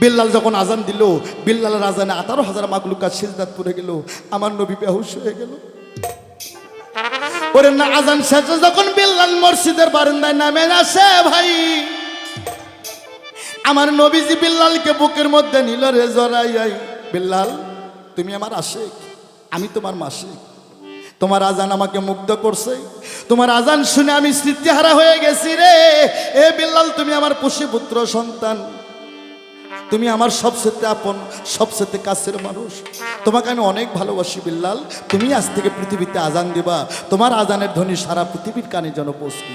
বিল্লাল যখন আজান দিল, বিল্লালের আজানে আঠারো হাজার মাগলুকা সিজদাত পড়ে গেল, আমার নবী বেহুশ হয়ে গেল। ওরে না, আজান শেষে যখন বিল্লাল মসজিদের বারান্দায় নামে আসে ভাই, আমার নবীজি বিল্লালকে বুকের মধ্যে নিল রে জড়াই বিল্লাল, তুমি আমার আশেক, আমি তোমার মাসিক। তোমার আজান আমাকে মুগ্ধ করছে। তোমার আজান শুনে আমি স্মৃতিহারা হয়ে গেছি রে। এ বিল্লাল, তুমি আমার পুষিপুত্র সন্তান। তুমি আমার সবচেয়ে আপন সবচেয়ে কাছের মানুষ। তোমাকে আমি অনেক ভালোবাসি বিল্লাল। তুমি আজ থেকে পৃথিবীতে আজান দিবা। তোমার আজানের ধ্বনি সারা পৃথিবীর কানে যেন পৌঁছবে।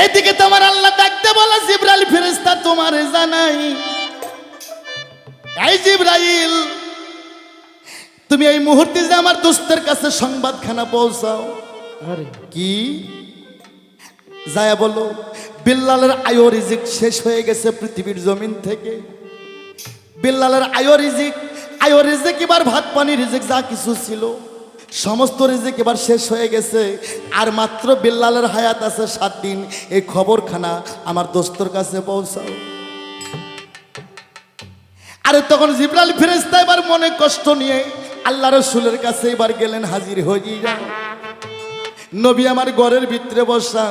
এইদিকে তোমার আল্লাহ ডাকতে বলে জিব্রাইল ফেরেস্তা তোমার জানাই। এই জিব্রাইল তুমি এই মুহূর্তে যে আমার দোস্তের কাছে সংবাদখানা পৌঁছাও। আরে। কি? যায়া বলো বিল্লালের আয়ো রিজিক শেষ হয়ে গেছে পৃথিবীর জমিন থেকে। বিল্লালের আয়ো রিজিক আয়ো রিজিক এবার ভাত পানি রিজিক যা কিছু ছিল। সমস্ত রিজিক এবার শেষ হয়ে গেছে। আর মাত্র বিল্লালের হায়াত আছে সাত দিন। এই খবরখানা আমার দোস্তর কাছে পৌঁছাও। আরে তখন জিব্রাল ফেরেস্তা এবার মনে কষ্ট নিয়ে আল্লাহ রসুলের কাছে এবার গেলেন হাজির হয়ে যাও। নবী আমার ঘরের ভিতরে বসা।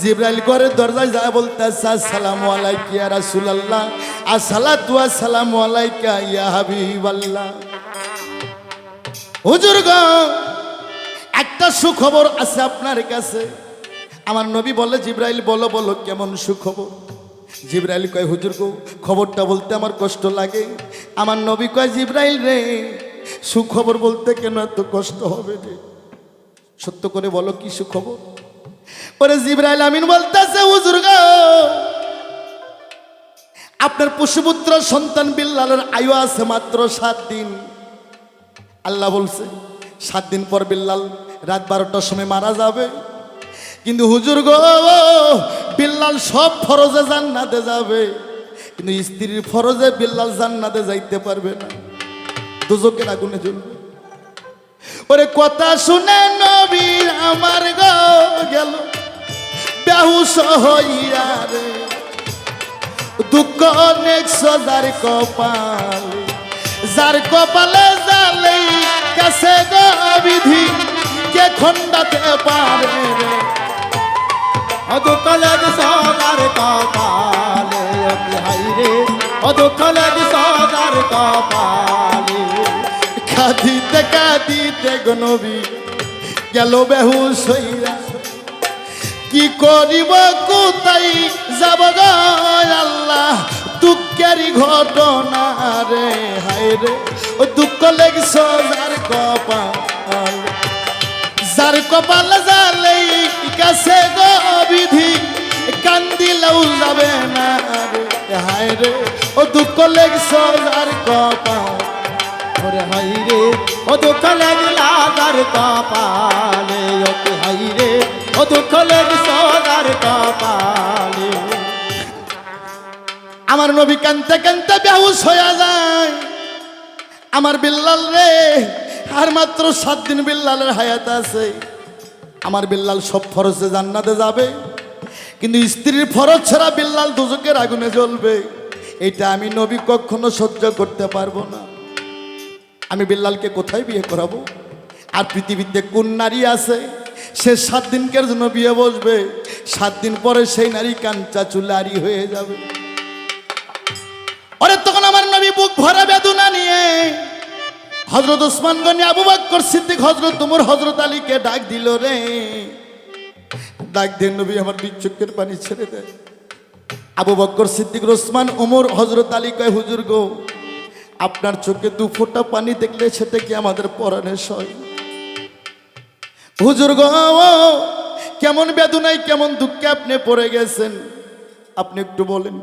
জিব্রাইল ঘরের দরজায় যায় বলতে সালাম আলাইকিয়া রাসুলাল্লাহ। আসসালাতু আসসালামু আলাইকা ইয়া হাবিবাল্লাহ। হুজুর গো, একটা সুখবর আছে আপনার কাছে। আমার নবী বলে, জিব্রাইল, বলো বলো, কেমন সুখবর? জিব্রাইল কয়, হুজুর গো, খবরটা বলতে আমার কষ্ট লাগে। আমার নবী কয়, জিব্রাইল রে, সুখবর বলতে কেন এত কষ্ট হবে রে? সত্য করে বলো কি সুখবর? ওরে জিব্রাইল আমিন বলতেছে, হুজুর গো, আপনার পশুপুত্র সন্তান বিল্লালের আয়ু আছে মাত্র সাত দিন। আল্লাহ বলছে, সাত দিন পর বিল্লাল রাত বারোটার সময় মারা যাবে। কিন্তু হুজুর গো, বিল্লাল সব ফরজে জান্নাতে যাবে। কিন্তু স্ত্রীর ফরজে বিল্লাল জান্নাতে যাইতে পারবে না। দুজকের আগুনে জ্বলবে। ওরে কথা শুনে নবীর আমার গেল। বেহুশ হইয়া রে। দুঃখ অনেক সদার কপাল। যার কপালে জালে কাছে বিধি, কে খণ্ডাতে পারে রে? অদুকলদ সদার কপালে অতি হাইরে। অদুকলদ সদার কপালে। কাঁদিতে কাঁদিতে গনবী গেল বেহুশ হইয়া। কি করিব কোথায় যাব আল্লাহ? দুঃখের ঘটনা রে, হায় রে। ও দুঃখ লেগছ যার কপাল। যার কপাল জালে কাছে গো বিধি কান্দিলেও যাবে না রে, হায় রে। ও দুঃখ লেগছ যার কপাল। ওরে হাইরে অদুকলদ লাগার কপালে অতি হাইরে অদুকলদ সদার কপালে। আমার নবী কানতে কানতে বেহুশ হয়ে যায়। আমার বিল্লাল রে, আর মাত্র সাত দিন বিল্লালের হায়াত আছে। আমার বিল্লাল সব ফরজে জান্নাতে যাবে, কিন্তু স্ত্রীর ফরজ ছাড়া বিল্লাল দুজকের আগুনে জ্বলবে। এটা আমি নবী কখনো সহ্য করতে পারব না। আমি বিল্লালকে কোথায় বিয়ে করাবো? আর পৃথিবীতে কোন নারী আছে? সে সাত দিনকের জন্য বিয়ে বসবে? সাত দিন পরে সেই নারী কাঞ্চা চুলারি হয়ে যাবে। ওরে তখন আমার নবী বুক ভরা বেদনা নিয়ে হজরত ওসমান গনি আবু বাক্কর সিদ্দিক হজরত তুমুর হজরত আলীকে ডাক দিল রে। ডাক দিয়ে নবী আমার দুই পানি ছেড়ে দেয়। আবু বক্কর সিদ্দিক, ওসমান ওমর হজরত আলী কয়, হুজুর গো আপনার চোখে দু ফোঁটা পানি দেখলে সেটা কি আমাদের পরাণে সয়? হুজুর কেমন বেদনায়, কেমন দুঃখে আপনি পড়ে গেছেন? আপনি একটু বলেন।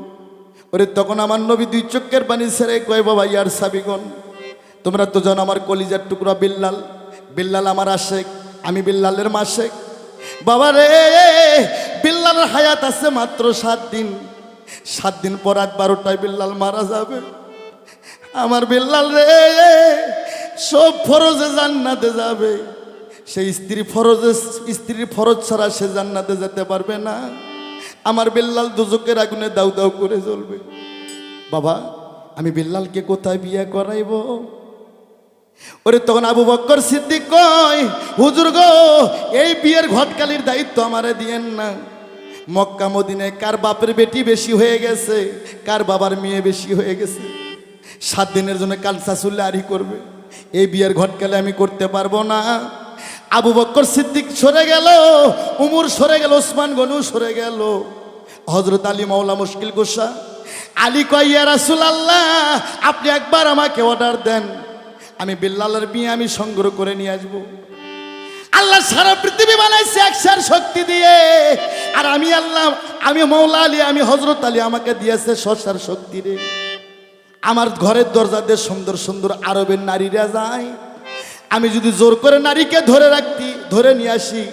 ওরে, তখন আমার নবী দুই চোখের পানি ছেড়ে কয়, বাবা, ইয়ার সাবিগণ, তোমরা তো জানো আমার কলিজার টুকরা বিল্লাল। বিল্লাল আমার আশেক, আমি বিল্লালের মাসেক। বাবা রে, বিল্লালের হায়াত আছে মাত্র সাত দিন। সাত দিন পর রাত বারোটায় বিল্লাল মারা যাবে। আমার বিল্লাল রে, সব ফরজে জান্নাতে যাবে। সেই স্ত্রী ফরজে, স্ত্রীর ফরজ ছাড়া সে জান্নাতে যেতে পারবে না। আমার বেল্লাল দুজকের আগুনে দাউ দাউ করে চলবে বাবা, আমি বেল্লালকে কোথায় বিয়ে করাইব? ওরে তখন আবু বক্কর সিদ্দিক কয়, হুজুর গো, এই বিয়ের ঘটকালির দায়িত্ব আমারে দিয়েন না। মক্কা মদিনে কার বাপের বেটি বেশি হয়ে গেছে, কার বাবার মেয়ে বেশি হয়ে গেছে? সাত দিনের জন্য কালসা চুল্লে আরি করবে। এই বিয়ের ঘটকালে আমি করতে পারব না। আবু বক্কর সিদ্দিক সরে গেল, উমর সরে গেল, ওসমান গনু সরে গেল। হজরত আলী মাওলা মুশকিল গোসা আলী কইয়া রাসুল আল্লাহ আপনি একবার আমাকে অর্ডার দেন। আমি বিল্লালের বিয়ে আমি সংগ্রহ করে নিয়ে আসব। আল্লাহ সারা পৃথিবী বানাইছে একসার শক্তি দিয়ে। আর আমি আল্লাহ, আমি মৌলা আলী, আমি হজরত আলী আমাকে দিয়েছে শশার শক্তি রে। আমার ঘরের দরজা দিয়ে সুন্দর সুন্দর আরবের নারীরা যায়। আমি যদি জোর করে নারীকে ধরে রাখতি, ধরে নিয়ে আসি,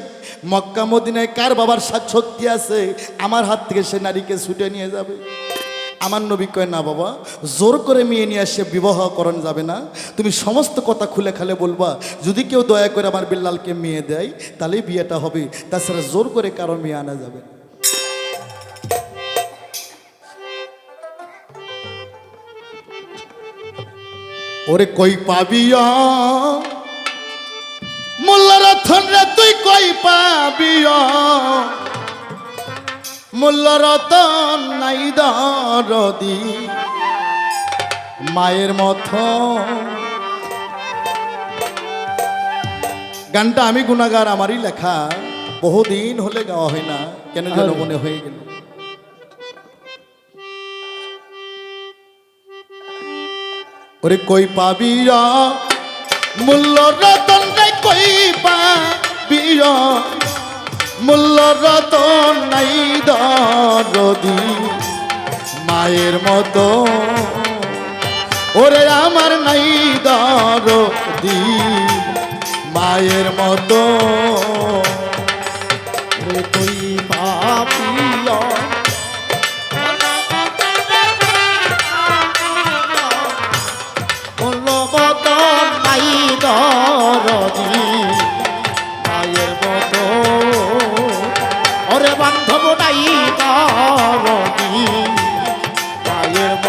মক্কা, মদিনায় কার বাবার সাত শক্তি আছে? আমার হাত থেকে সে নারীকে ছুটে নিয়ে যাবে। আমার নবী কয়, না বাবা, জোর করে মেয়ে নিয়ে আসে, বিবাহ করণ যাবে না। তুমি সমস্ত কথা খুলে খালে বলবা, যদি কেউ দয়া করে আমার বিল্লালকে মেয়ে দেয়, তাহলেই বিয়েটা হবে। তাছাড়া জোর করে কারও মেয়ে আনা যাবে না। ওরে কই পাবিয়া মূল্যরথন রে তুই কই পাবিয়া মূল্যরতন নাই দরদি। মায়ের মতো। গানটা আমি গুণাগার আমারই লেখা। বহুদিন হলে গাওয়া হয় না। কেন যেন মনে হয়ে গেল। ওরে কই পাবিয়া মূল্য রতন রে কই পাবিয়া মূল্য রতন নাই দরদি, মায়ের মতো। ওরে আমার নাই দরদি, মায়ের মতো।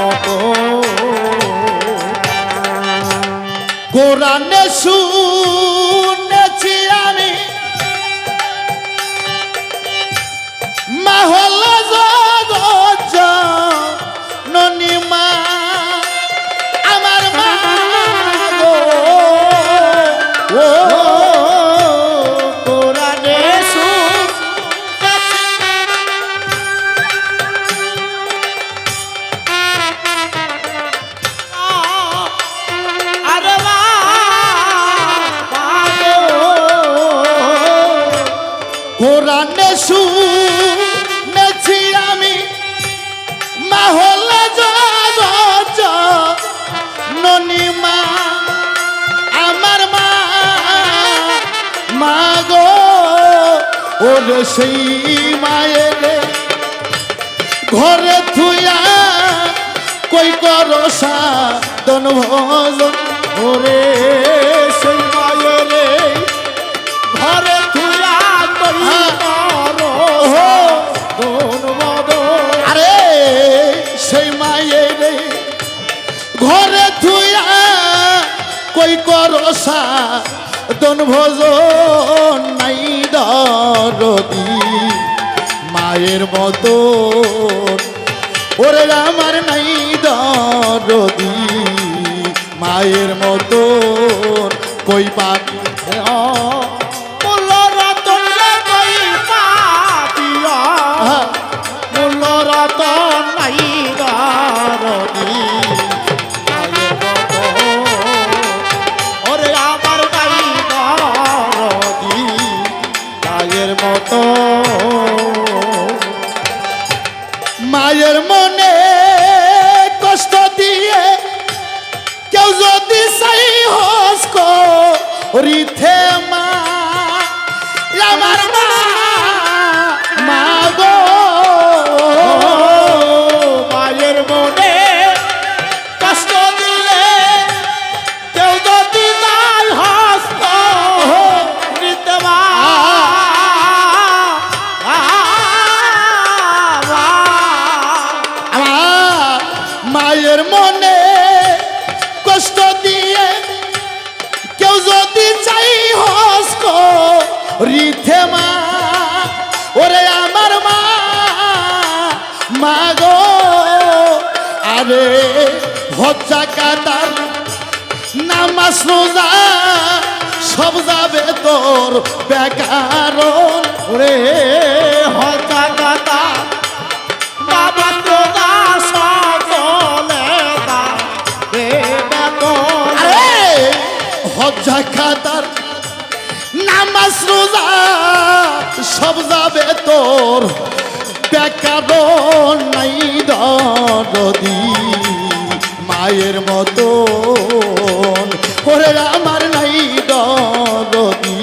মতো। কোরআনে শুনেছি ওর সেই মায়ের ঘরে থুয়া কই করসা দন ভজন ওরে সেই মায়েরে ঘরে থুয়া করি করো দোন বদন আরে সেই মায়ের ঘরে থুয়া কই করসা দন ভজন নাই দরদি। মায়ের মতো ওরে আমার নাই দরদি। মায়ের মতো কই পাবি মাগো। আরে, হজ্জা কাতার নামাজ রোজা সব যাবে তোর বেকার। রে হজ্জা খাতার নামাজ রোজা সব যাবে তোর বেকার নাই দরদি। মায়ের মতো ওরে আমার নাই দরদি।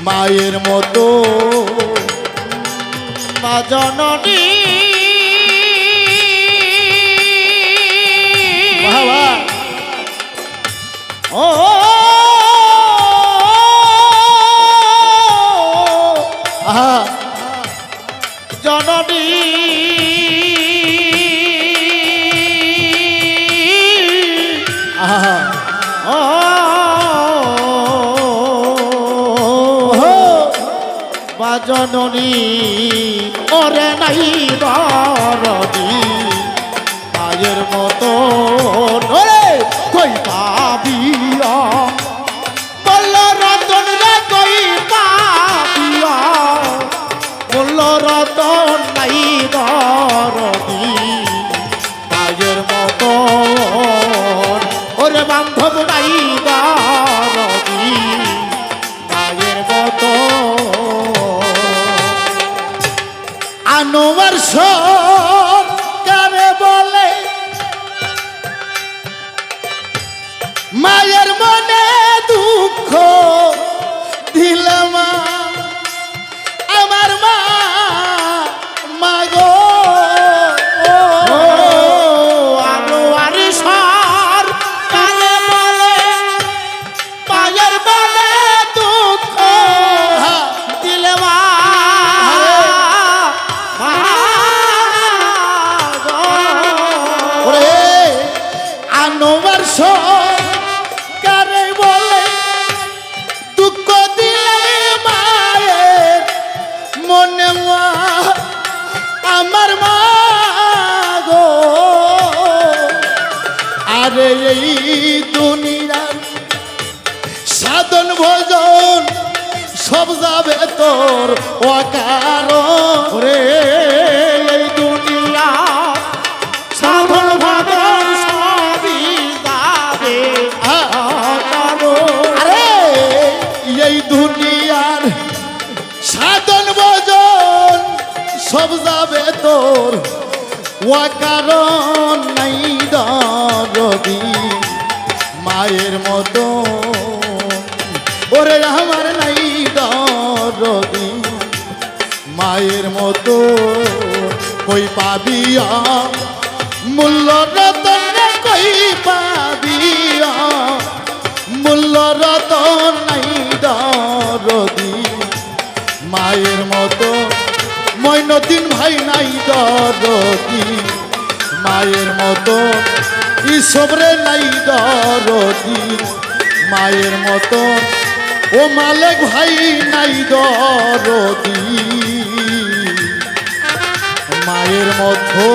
মায়ের মতো মা জননী জননী ওরে নাই দরদি। মায়ের মতো আনোয়ার সরকারে বলে মায়ের মনে ভোজন সব যাবে তোর অকারণ ওরে, এই দুনিয়া এই দুনিয়ার সব যাবে তোর অকারণ নাই দরদি, মায়ের মতো মায়ের মতো কই পাবিয়া মূল্য রতন কই পাবিয়া মূল্য রতন নাই দরদি। মায়ের মতো মৈনদিন ভাই নাই দরদি। মায়ের মতো ইসবরে নাই দরদি। মায়ের মতো ও মালেক ভাই নাই দরদি। মায়ের মতো